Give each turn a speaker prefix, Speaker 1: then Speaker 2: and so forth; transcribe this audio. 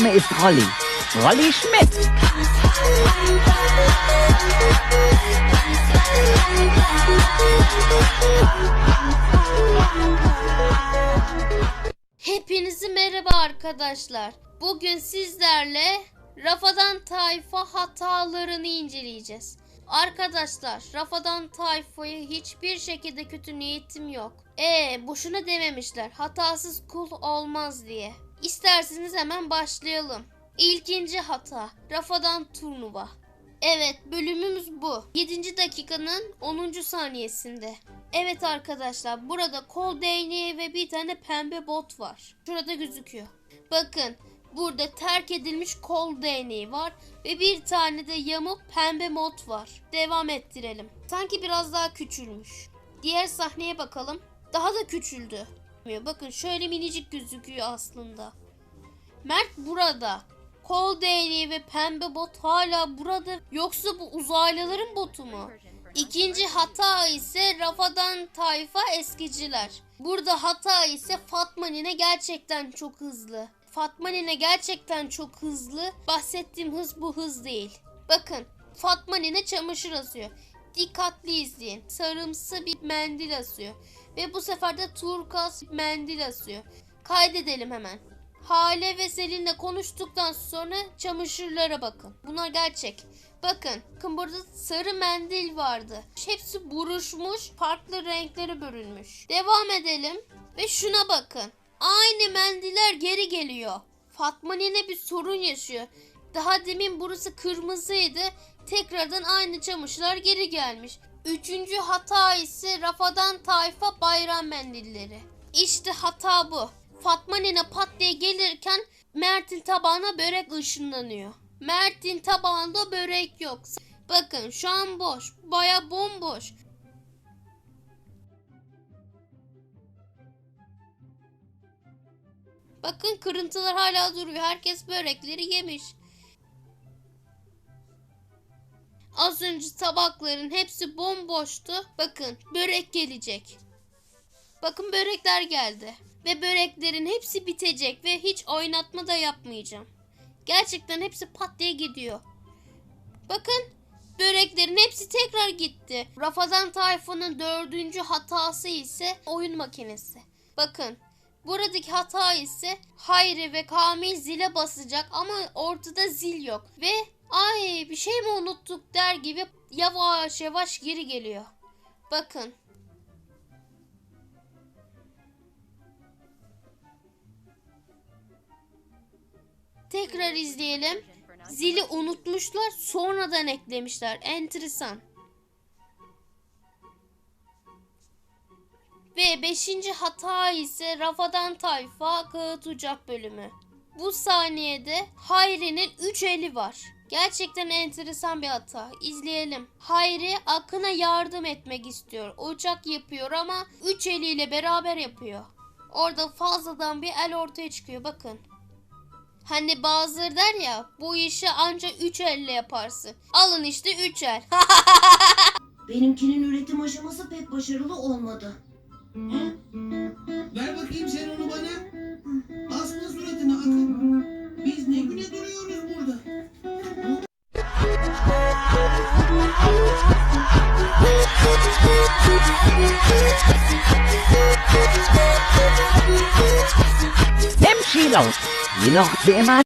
Speaker 1: Name ist Rolli. Rolli Schmidt.
Speaker 2: Hepinize merhaba arkadaşlar. Bugün sizlerle Rafadan Tayfa hatalarını inceleyeceğiz. Arkadaşlar Rafadan Tayfa'yı hiçbir şekilde kötü niyetim yok. E boşuna dememişler hatasız kul olmaz diye. İsterseniz hemen başlayalım. İlkinci hata Rafadan Turnuva. Evet bölümümüz bu. 7. dakikanın 10. saniyesinde. Evet arkadaşlar burada kol değneği ve bir tane pembe bot var. Şurada gözüküyor. Bakın burada terk edilmiş kol değneği var ve bir tane de yamuk pembe bot var. Devam ettirelim. Sanki biraz daha küçülmüş. Diğer sahneye bakalım. Daha da küçüldü. Bakın şöyle minicik gözüküyor aslında. Mert burada. Kol değneği ve pembe bot hala burada. Yoksa bu uzaylıların botu mu? İkinci hata ise Rafadan Tayfa eskiciler. Burada hata ise Fatma Nine gerçekten çok hızlı. Fatma Nine gerçekten çok hızlı. Bahsettiğim hız bu hız değil. Bakın Fatma Nine çamaşır asıyor. Dikkatli izleyin. Sarımsı bir mendil asıyor. Ve bu sefer de turkuaz bir mendil asıyor. Kaydedelim hemen. Hale ve Selin'le konuştuktan sonra çamaşırlara bakın. Bunlar gerçek. Bakın, burada sarı mendil vardı. Hepsi buruşmuş, farklı renklere bölünmüş. Devam edelim ve şuna bakın. Aynı mendiller geri geliyor. Fatma yine bir sorun yaşıyor. Daha demin burası kırmızıydı. Tekrardan aynı çamaşırlar geri gelmiş. Üçüncü hata ise Rafadan Tayfa bayram mendilleri. İşte hata bu. Fatma nene pat diye gelirken Mert'in tabağına börek ışınlanıyor. Mert'in tabağında börek yok. Bakın şu an boş. Baya bomboş. Bakın kırıntılar hala duruyor. Herkes börekleri yemiş. Az önce tabakların hepsi bomboştu. Bakın börek gelecek. Bakın börekler geldi. Ve böreklerin hepsi bitecek ve hiç oynatma da yapmayacağım. Gerçekten hepsi pat diye gidiyor. Bakın böreklerin hepsi tekrar gitti. Rafadan Tayfun'un dördüncü hatası ise oyun makinesi. Bakın buradaki hata ise Hayri ve Kamil zile basacak ama ortada zil yok. Ve ay bir şey mi unuttuk der gibi yavaş yavaş geri geliyor. Bakın Tekrar izleyelim. Zili unutmuşlar sonradan eklemişler. Enteresan. Ve beşinci hata ise Rafadan Tayfa Kağıt Ucak bölümü. Bu saniyede Hayri'nin 3 eli var. Gerçekten enteresan bir hata. İzleyelim. Hayri Akın'a yardım etmek istiyor. Ocak yapıyor ama 3 eliyle beraber yapıyor. Orada fazladan bir el ortaya çıkıyor bakın. Hani bazıları der ya bu işi anca 3 elle yaparsın. Alın işte 3 el.
Speaker 3: Benimkinin üretim aşaması pek başarılı olmadı.
Speaker 4: Ver bakayım sen onu bana.
Speaker 1: Wie noch? nach Thema